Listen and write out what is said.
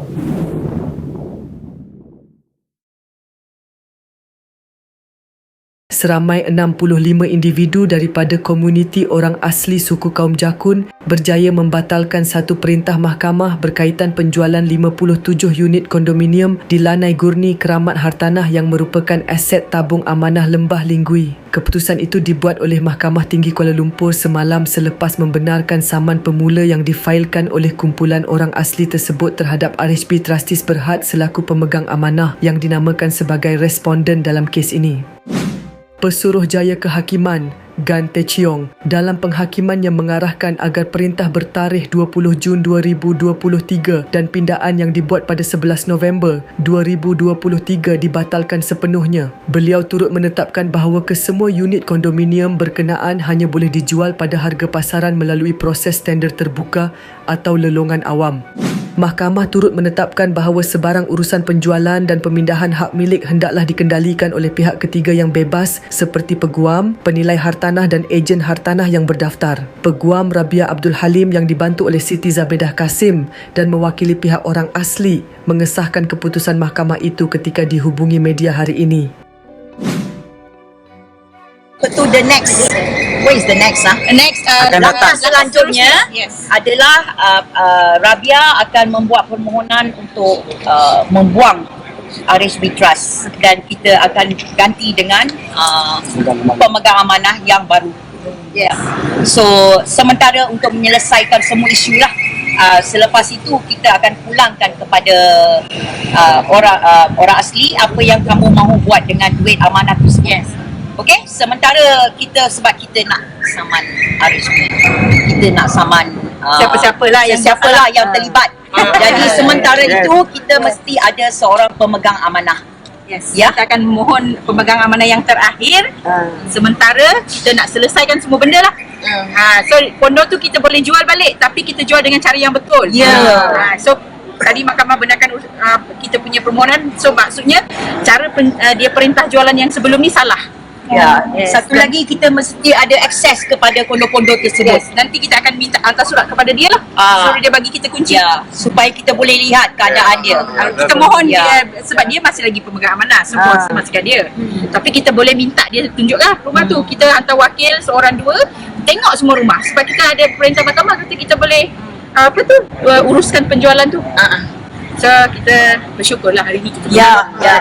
ハハハハ! Seramai 65 individu daripada komuniti orang asli suku kaum Jakun berjaya membatalkan satu perintah mahkamah berkaitan penjualan 57 unit kondominium di Lanai Gurni Keramat Hartanah yang merupakan aset tabung amanah Lembah Linggui. Keputusan itu dibuat oleh Mahkamah Tinggi Kuala Lumpur semalam selepas membenarkan saman pemula yang difailkan oleh kumpulan orang asli tersebut terhadap RHB Trustees Berhad selaku pemegang amanah yang dinamakan sebagai responden dalam kes ini. Pesuruhjaya Kehakiman Gan Chiong dalam penghakiman yang mengarahkan agar perintah bertarikh 20 Jun 2023 dan pindaan yang dibuat pada 11 November 2023 dibatalkan sepenuhnya. Beliau turut menetapkan bahawa kesemua unit kondominium berkenaan hanya boleh dijual pada harga pasaran melalui proses tender terbuka atau lelongan awam. Mahkamah turut menetapkan bahawa sebarang urusan penjualan dan pemindahan hak milik hendaklah dikendalikan oleh pihak ketiga yang bebas seperti peguam, penilai hartanah dan ejen hartanah yang berdaftar. Peguam Rabia Abdul Halim yang dibantu oleh Siti Zabedah Kasim dan mewakili pihak orang asli mengesahkan keputusan mahkamah itu ketika dihubungi media hari ini. To the next where is the next ah Next, uh, Akan langkah datang. selanjutnya yes adalah uh, uh, Rabia akan membuat permohonan untuk uh, membuang RSB Trust dan kita akan ganti dengan uh, pemegang amanah yang baru. Yeah. So sementara untuk menyelesaikan semua isu lah uh, selepas itu kita akan pulangkan kepada uh, orang uh, orang asli apa yang kamu mahu buat dengan duit amanah tu yes. Okay, sementara kita sebab kita nak saman RSB, kita nak saman uh, Siapa-siapalah yang siapalah yang Ah. terlibat. Jadi sementara itu kita mesti ada seorang pemegang amanah. Yes. Ya. Kita akan mohon pemegang amanah yang terakhir. Sementara kita nak selesaikan semua benda lah. Ha, so kondo tu kita boleh jual balik tapi kita jual dengan cara yang betul. Ya. Ha, so tadi mahkamah benarkan uh, kita punya permohonan so maksudnya cara pen, uh, dia perintah jualan yang sebelum ni salah. Ya, Yes. satu lagi kita mesti ada akses kepada kondo-kondo tersebut. Yes. Nanti kita akan minta hantar surat kepada dia lah. Ah. Suruh dia bagi kita kunci. Ya, supaya kita boleh lihat keadaan dia. Uh, kita mohon Ya. dia sebab dia masih lagi pemegang amanah semua Ah. masih kat dia. Tapi kita boleh minta dia tunjuklah rumah tu. Kita hantar wakil seorang dua tengok semua rumah sebab kita ada perintah mahkamah kata kita boleh uh, apa tu uh, uruskan penjualan tu. Ah, ah. So kita bersyukurlah hari ni kita Ya, buat. ya.